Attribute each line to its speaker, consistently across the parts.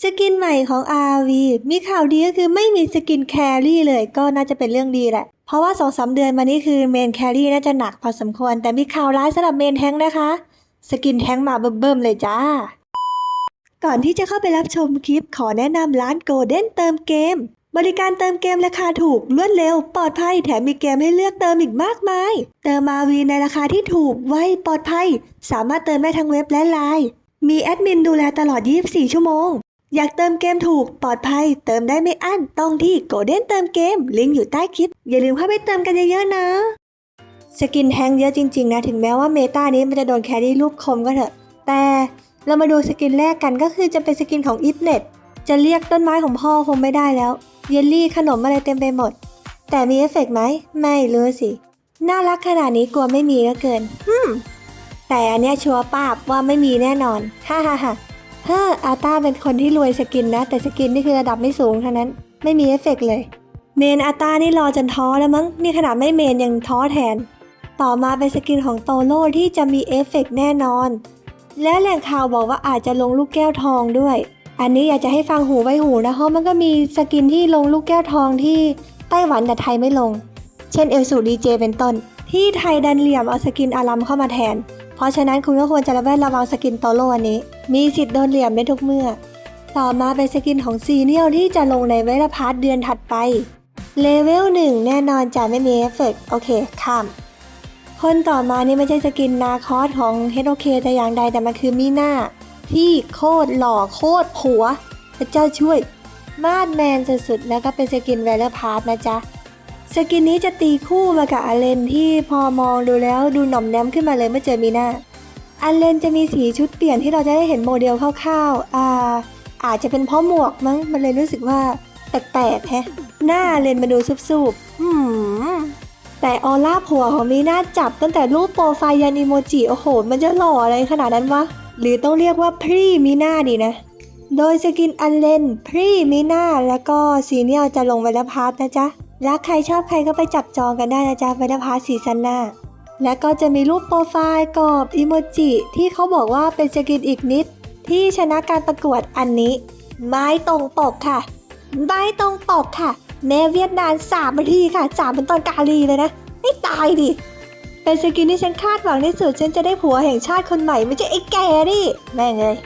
Speaker 1: สกินใหม่ของ RV มีข่าวดีก็คือไม่มีสกินแครี่เลยก็น่าจะเป็นเรื่องดีแหละ เพราะว่า2องสาเดือนมานี้คือเมนแครี่น่าจะหนักพอสมควร แต่มีข่าวร้ายสำหรับเมนแท้งนะคะ สกินแท้งมาเบิ่มๆเลยจ้า ก่อนที่จะเข้าไปรับชมคลิปขอแนะนำร้านโกลเด้นเติมเกม บริการเติมเกมราคาถูกรวดเร็ว ปลอดภัยแถมมีเกมให้เลือกเติมอีกมากมาย เติมมาวีในราคาที่ถูกไวปลอดภัย สามารถเติมได้ทั้งเว็บและไลน์มีแอดมินดูแลตลอด 24 ชั่วโมง อยากเติมเกมถูกปลอดภัย เติมได้ไม่อั้นต้องที่โกลเด้นเติมเกม ลิงก์อยู่ใต้คลิป อย่าลืมเข้าไปเติมกันเยอะๆนะ สกินแทงเยอะจริงๆนะ ถึงแม้ว่าเมตานี้มันจะโดนแครี่รูปคมก็เถอะ แต่เรามาดูสกินแรกกันก็คือจะเป็นสกินของอิฟเน็ตจะเรียกต้นไม้ของพ่อคงไม่ได้แล้ว เยลลี่ขนมอะไรเต็มไปหมด แต่มีเอฟเฟกต์ไหม ไม่รู้สิ น่ารักขนาดนี้กลัวไม่มีก็เกินฮึมแต่อันเนี้ยชัวร์ป้าบว่าไม่มีแน่นอน ฮ่าฮ่าฮ่า เฮ้ออาต้าเป็นคนที่รวยสกินนะ แต่สกินนี่คือระดับไม่สูงเท่านั้น ไม่มีเอฟเฟกต์เลย เมนอาต้านี่รอจนท้อแล้วมั้ง นี่ขนาดไม่เมนยังท้อแทน ต่อมาเป็นสกินของโตโร่ที่จะมีเอฟเฟกต์แน่นอน และแหล่งข่าวบอกว่าอาจจะลงลูกแก้วทองด้วย อันนี้อยากจะให้ฟังหูไว้หูนะเพราะมันก็มีสกินที่ลงลูกแก้วทองที่ไต้หวันแต่ไทยไม่ลง เช่นเอลสูดีเจเป็นต้น ที่ไทยดันเหลี่ยมเอาสกินอารัมเข้ามาแทน เพราะฉะนั้นคุณก็ควรจะระแวดระวังสกินโตโร่อันนี้ มีสิทธิ์โดนเหลี่ยมได้ทุกเมื่อ ต่อมาเป็นสกินของซีเนียลที่จะลงในเวลพาร์ทเดือนถัดไป เลเวลหนึ่งแน่นอนจะไม่มีเอฟเฟกต์โอเค ข้าม คนต่อมานี่ไม่ใช่สกินนาคอสของ HOK แต่อย่างใดแต่มันคือมีหน่าที่โคตรหล่อโคตรผัว พระเจ้าช่วย มาดแมนสุดๆแล้วก็เป็นสกินเวลพาร์ทนะจ๊ะสกินนี้จะตีคู่มากับอาเลนที่พอมองดูแล้วดูหน่อมแนมขึ้นมาเลยเมื่อเจอมีหน่า อาเลนจะมีสีชุดเปลี่ยนที่เราจะได้เห็นโมเดลคร่าวๆ อ่า อาจจะเป็นเพราะหมวกมั้ง มันเลยรู้สึกว่าแปลกๆแฮะ หน้าอาเลนมาดูซุบๆ อืม แต่ออร่าผัวของมีน่าจับตั้งแต่รูปโปรไฟล์ยันอีโมจิ โอ้โห มันจะหล่ออะไรขนาดนั้นวะ หรือต้องเรียกว่าพรีมีน่าดีนะ โดยสกินอันเลนพรีมีน่าแล้วก็ซีเนียลจะลงไวลพาร์ทนะจ๊ะรักใครชอบใครก็ไปจับจองกันได้นะจ๊ะไวลพาร์ทซีซั่นหน้า แล้วก็จะมีรูปโปรไฟล์กรอบอีโมจิที่เขาบอกว่าเป็นสกินอีกนิด ที่ชนะการประกวดอันนี้ ไม้ตรงปกค่ะ ไม้ตรงปกค่ะ แม่เวียดนามสามนาทีค่ะสามเป็นตอนกาลีเลยนะไม่ตายดิ เป็นสกินที่ฉันคาดหวังที่สุดฉันจะได้ผัวแห่งชาติคนใหม่ไม่ใช่ไอ้แก่นี่แม่งเลย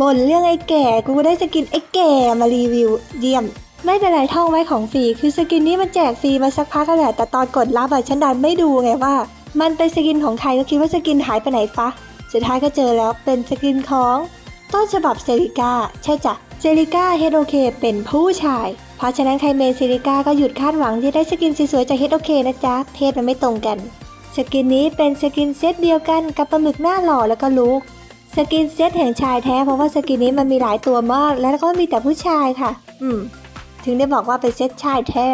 Speaker 1: บ่นเรื่องไอ้แก่กูได้สกินไอ้แก่มารีวิว เยี่ยม ไม่เป็นไรท่องไว้ของฟรีคือสกินนี้มันแจกฟรีมาสักพักแล้วแหละแต่ตอนกดรับอะฉันดันไม่ดูไงว่า มันเป็นสกินของใครก็คิดว่าสกินหายไปไหนฟะสุดท้ายก็เจอแล้วเป็นสกินของ ต้นฉบับเซริก้าใช่จ้ะเซริก้าเฮดโอเคเป็นผู้ชาย เพราะฉะนั้นใครเมนเซริก้าก็หยุดคาดหวังที่ได้สกินสวยๆจากเฮดโอเคนะจ๊ะเพศมันไม่ตรงกัน สกินนี้เป็นสกินเซตเดียวกันกับปลาหมึกหน้าหล่อแล้วก็ลูกสกินเซตแห่งชายแท้เพราะว่าสกินนี้มันมีหลายตัวมาก แล้วก็มีแต่ผู้ชายค่ะ อืม ถึงได้บอกว่าเป็นเซ็ตชายแท้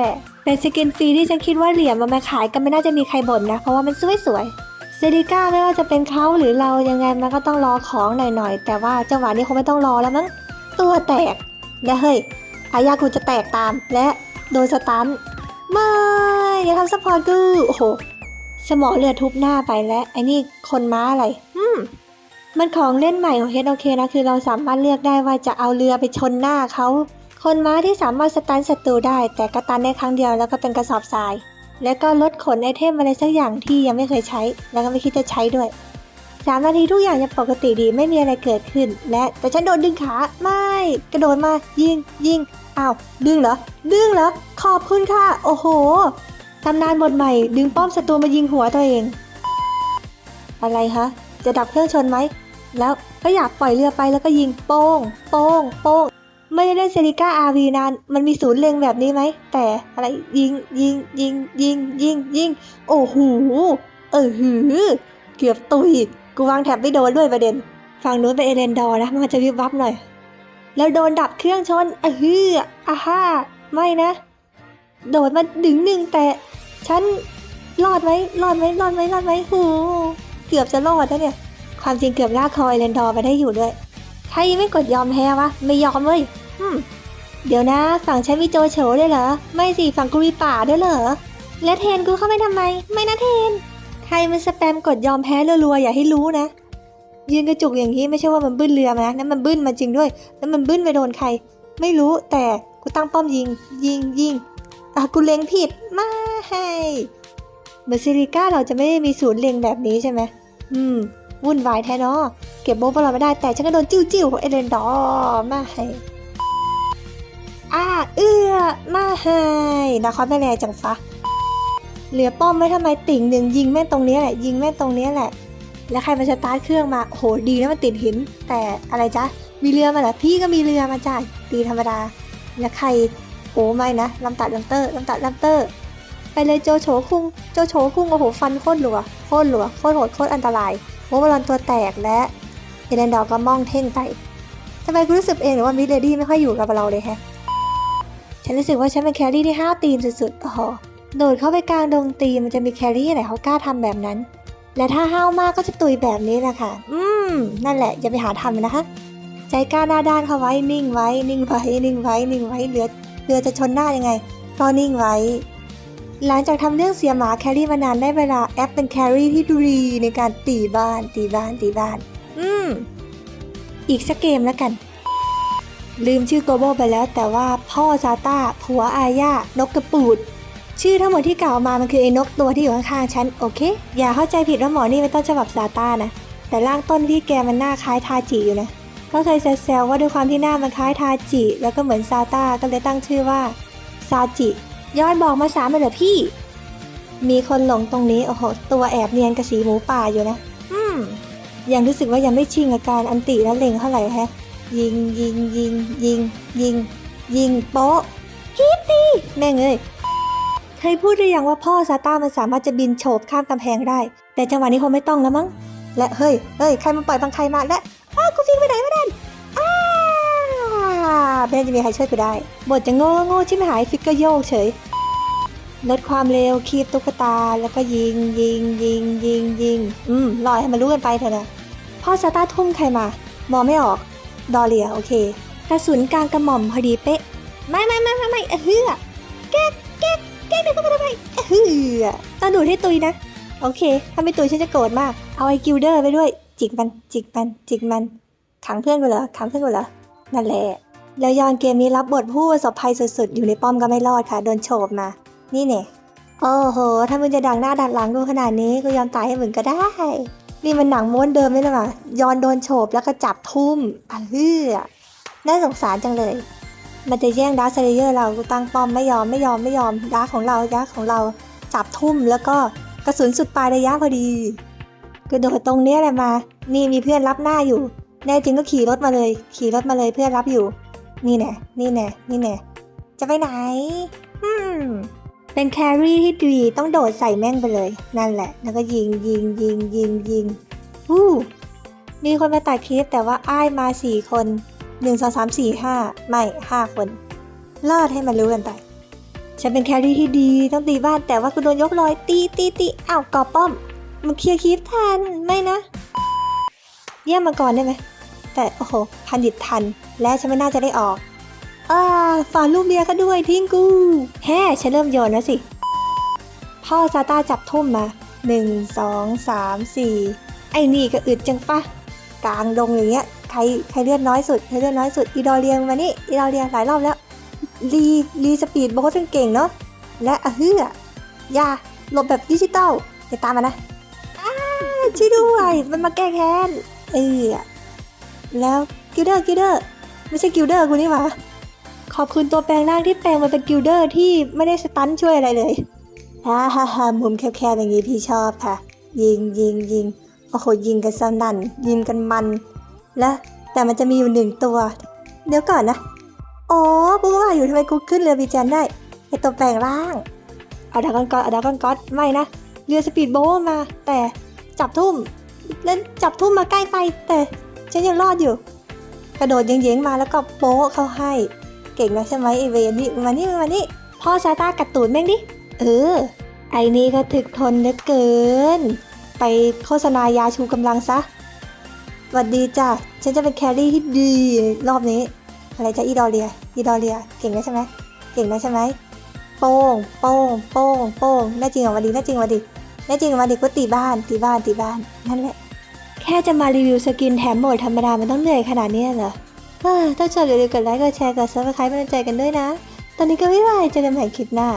Speaker 1: เป็นสกินฟรีที่ฉันคิดว่าเหรียญมันมาขายก็ไม่น่าจะมีใครบ่นนะ เพราะว่ามันสวยๆเซริก้าไม่ว่าจะเป็นเขาหรือเรายังไงมันก็ต้องรอของหน่อยๆ แต่ว่าจังหวะนี้คงไม่ต้องรอแล้วมั้ง ตัวแตกและเฮ้ยอายากูจะแตกตามและโดนสตันไม่อย่าทำสปอร์ตกูโอ้โห สมองเลือดทุบหน้าไปและไอ้นี่คนม้าอะไร อืมมันของเล่นใหม่ของ HOK นะ คือเราสามารถเลือกได้ว่าจะเอาเรือไปชนหน้าเขา คนม้าที่สามารถสตันศัตรูได้ แต่กระตันได้ครั้งเดียวแล้วก็เป็นกระสอบทราย แล้วก็ลดขนไอเทมอะไรสักอย่างที่ยังไม่เคยใช้ แล้วก็ไม่คิดจะใช้ด้วยสามนาทีทุกอย่างยังปกติดีไม่มีอะไรเกิดขึ้น และแต่ฉันโดนดึงขาไม่กระโดดมายิงยิงอ้าวดึงเหรอ ดึงเหรอ ขอบคุณค่ะ โอ้โหตำนานบทใหม่ ดึงป้อมศัตรูมายิงหัวตัวเอง อะไรคะจะดับเครื่องชนไหมแล้วก็อยากปล่อยเรือไปแล้วก็ยิงโป้ง โป้ง โป้ง ไม่ได้เล่นเซริก้าอาวีนาน มันมีศูนย์เล็งแบบนี้ไหม แต่อะไรยิงยิงยิงยิงยิงยิงโอ้โหเออหือ เกือบตุย กูวางแถบไม่โดนด้วยประเด็น ฝั่งนู้นเป็นเอเลนดอร์นะ มันจะวิบวับหน่อย แล้วโดนดับเครื่องชนอะฮืออาฮ่า ไม่นะ โดดมาดึงหนึ่งแต่ ฉันรอดไหมรอดไหมรอดไหมรอดไหมหูเกือบจะรอดนะเนี่ย ความจริงเกือบลากคอเอเลนดอร์ไปได้อยู่ด้วย ใครไม่กดยอมแพ้วะ ไม่ยอมเว้ย เดี๋ยวนะ ฝั่งฉันมีโจโฉด้วยเหรอ ไม่สิฝั่งกูมีป่าด้วยเหรอ และเทนกูเข้าไปทำไม ไม่นะเทน ใครมันสแปมกดยอมแพ้รัวๆอย่าให้รู้นะ ยืนกระจุกอย่างนี้ไม่ใช่ว่ามันบึ้นเรือมานะนั่นมันบึ้นมาจริงด้วย แล้วมันบึ้นไปโดนใคร ไม่รู้แต่กูตั้งป้อมยิง ยิงยิงอะกูเล็งผิดไม่ให้เมอร์ซิลิก้าเราจะไม่ได้มีศูนย์เล็งแบบนี้ใช่ไหมอืมวุ่นวายแท้เนาะเก็บโบว์บอลเราไม่ได้แต่ฉันก็โดนจิ้วจิ้วของเอเดนดอมาให้ อ่าเอื้อมาให้นะครไม่แรงจังฟะเหลือป้อมไว้ทำไมติ่งหนึ่งยิงแม่ตรงนี้แหละ ยิงแม่ตรงนี้แหละ แล้วใครมาสตาร์ทเครื่องมาโหดีนะมันติดหิน แต่อะไรจ๊ะมีเรือมาเหรอพี่ก็มีเรือมาจ่ายตีธรรมดา แล้วใครโอ้ไม่นะลำตัดลำเตอร์ลำตัดลำเตอร์ไปเลยโจโฉคุงโจโฉคุงโอ้โหฟันโคตรหลัวโคตรหลัวโคตรโหดโคตรอันตรายโมบอลอนตัวแตกและเอเดนดอร์ก็มองเท่งไปทำไมกูรู้สึกเองหรือว่ามิดเลดี้ไม่ค่อยอยู่กับเราเลยแฮะ ฉันรู้สึกว่าฉันเป็นแครี่ที่ห้าวตีนสุดๆโอ้โหโดดเข้าไปกลางดงตีมันจะมีแครี่ไหนเขากล้าทำแบบนั้น และถ้าห้าวมากก็จะตุยแบบนี้แหละค่ะ อืม นั่นแหละอย่าไปหาทำนะคะ ใจกล้าหน้าด้านเขาไว้นิ่งไว้ นิ่งไว้นิ่งไว้นิ่งไว้เรือเรือจะชนหน้ายังไง ก็นิ่งไว้ หลังจากทำเรื่องเสียหมาแครี่มานานได้เวลาแอปเป็นแครี่ที่ดูดีในการตีบ้านตีบ้านตีบ้าน อืม อีกสักเกมแล้วกัน ลืมชื่อโกโบไปแล้ว แต่ว่าพ่อซาต้าผัวอาญานกกระปูด ชื่อทั้งหมดที่กล่าวมามันคือไอ้นกตัวที่อยู่ข้างๆฉันโอเค อย่าเข้าใจผิดว่าหมอนี่เป็นต้นฉบับซาต้านะแต่ร่างต้นที่แกมันหน้าคล้ายทาจิอยู่นะก็เคยแซวๆว่าด้วยความที่หน้ามันคล้ายทาจิ แล้วก็เหมือนซาต้าก็เลยตั้งชื่อว่าซาจิย้อดบอกมาสามเลยเหรอพี่ มีคนหลงตรงนี้โอ้โหตัวแอบเนียนกับสีหมูป่าอยู่นะ อืมยังรู้สึกว่ายังไม่ชิงอาการอันติและเล็งเท่าไหร่แฮะ ยิงยิงยิงยิงยิง ยิงโป๊ะฮิปตีแม่งเอ้ยเคยพูดหรือยังว่าพ่อซาต้ามันสามารถจะบินโฉบข้ามกำแพงได้ แต่จังหวะนี้คงไม่ต้องแล้วมั้ง และเฮ้ยเฮ้ยใครมาปล่อยบังใครมาและอ้าวกูฟิงไปไหนม่ได้อ้าไม่น่าจะมีใครช่วยกูได้ บทจะโง่โง่ชิบหายฟิกเกอร์โยกเฉยลดความเร็วคีบตุ๊กตาแล้วก็ยิงยิงยิงยิงยิง อืมลอยให้มันรู้กันไปเถอะนะพ่อซาต้าทุ่มใครมา มองไม่ออก ดอเลียโอเค กระสุนกลางกระหม่อมพอดีเป๊ะ ไม่ไม่ไม่ไม่ไม่เออเฮือแก๊กแก๊กแก๊กเดี๋ยวเข้ามาทำไมเออเฮือต้องดูดให้ตุยนะ โอเค ถ้าไม่ตุยฉันจะโกรธมาก เอาไอ้กิลเดอร์ไปด้วย จิกมัน จิกมัน จิกมัน ขังเพื่อนกูเหรอ ขังเพื่อนกูเหรอ นั่นแหละ แล้วยอนเกมนี้รับบทผู้ประสบภัยสุดๆ อยู่ในป้อมก็ไม่รอดค่ะ โดนโฉบมา นี่เนี่ยโอ้โห ถ้ามึงจะดังหน้าดันหลังกูขนาดนี้ กูยอมตายให้มึงก็ได้ นี่มันหนังม้วนเดิมไม่ใช่หรอยอนโดนโฉบแล้วก็จับทุ่มอะเฮือน่าสงสารจังเลย มันจะแย่งดาร์คเซเลเยอร์เราตั้งป้อมไม่ยอมไม่ยอมไม่ยอมดาร์คของเราดาร์คของเราจับทุ่มแล้วก็กระสุนสุดปลายระยะพอดีกระโดดตรงเนี้ยแหละมา นี่มีเพื่อนรับหน้าอยู่ แน่จริงก็ขี่รถมาเลย ขี่รถมาเลยเพื่อนรับอยู่ นี่แน่นี่แน่นี่แน่จะไปไหน อืม เป็นแครี่ที่ดีต้องโดดใส่แม่งไปเลย นั่นแหละ แล้วก็ยิงยิงยิงยิงยิงวู้มีคนมาตัดคลิปแต่ว่าอ้ายมาสี่คนหนึ่งสองสามสี่ห้าไม่ห้าคนรอดให้มันรู้กันไป ฉันเป็นแครี่ที่ดีต้องตีบ้านแต่ว่ากูโดนยกลอยตีตีตีอ้าวกอป้อม มันเคลียร์คลิปทันไม่นะ เยี่ยมมาก่อนได้ไหมแต่โอ้โหพันดิตทันและฉันไม่น่าจะได้ออก อ่าฝาลูกเมียก็ด้วยทิ้งกู แฮ่ฉันเริ่มโยนแล้วสิ พ่อซาต้าจับทุ่มมาหนึ่งสองสามสี่ไอ้นี่ก็อึดจังฟะกลางดงอย่างเงี้ยใครใครเลือดน้อยสุดใครเลือดน้อยสุดอีดอเรียงมานี่อีดอเรียงหลายรอบแล้วรีรีสปีดโบ๊ทเก่งเนาะและอะเฮือยาหลบแบบดิจิตอลอย่าตามมานะอ้าช่วยด้วยมันมาแก้แค้นเออแล้วกิลเดอร์กิลเดอร์ไม่ใช่กิลเดอร์กูนี่หว่า อบคุณตัวแปลงร่างที่แปลงมาเป็นกิลเดอร์ที่ไม่ได้สตันช่วยอะไรเลยฮ่าฮ่าฮ่ามุมแคบๆอย่างนี้พี่ชอบค่ะ ยิงยิงยิงโอ้โหยิงกันสนั่น ยิงกันมัน และแต่มันจะมีอยู่หนึ่งตัว เดี๋ยวก่อนนะโอ้กูก็ว่าอยู่ทำไมกูขึ้นเรือบีจันได้ไอตัวแปลงร่างเอาดากอนก๊อตเอาดากอนก๊อตไม่นะ เรือสปีดโบ๊มา แต่จับทุ่มเล่นจับทุ่มมาใกล้ไป แต่ฉันยังรอดอยู่ กระโดดเย้งๆมาแล้วก็โป๊ะเข้าให้ เก่งนะใช่ไหมไอเวนนี่มานี่มานี่พ่อซาต้ากัดตูดแม่งดิ เออ ไอนี่ก็ถึกทนเหลือเกิน ไปโฆษณายาชูกำลังซะหวัดดีจ้ะ ฉันจะเป็นแครี่ที่ดีรอบนี้ อะไรจะอีดอเรีย อีดอเรีย เก่งนะใช่ไหมเก่งนะใช่ไหมโป้ง โป้ง โป้ง โป้งแน่จริงเหรอวันดีแน่จริงวันดีแน่จริงวันดีก็ตีบ้านตีบ้านตีบ้านนั่นแหละ แค่จะมารีวิวสกินแถมโหมดธรรมดามันต้องเหนื่อยขนาดนี้เหรอ ถ้าชอบอย่าลืมกดไลค์ กดแชร์ กดซับสไครป์เป็นกำลังใจกันด้วยนะ ตอนนี้ก็ไม่ไหวเจอกันใหม่คลิปหน้า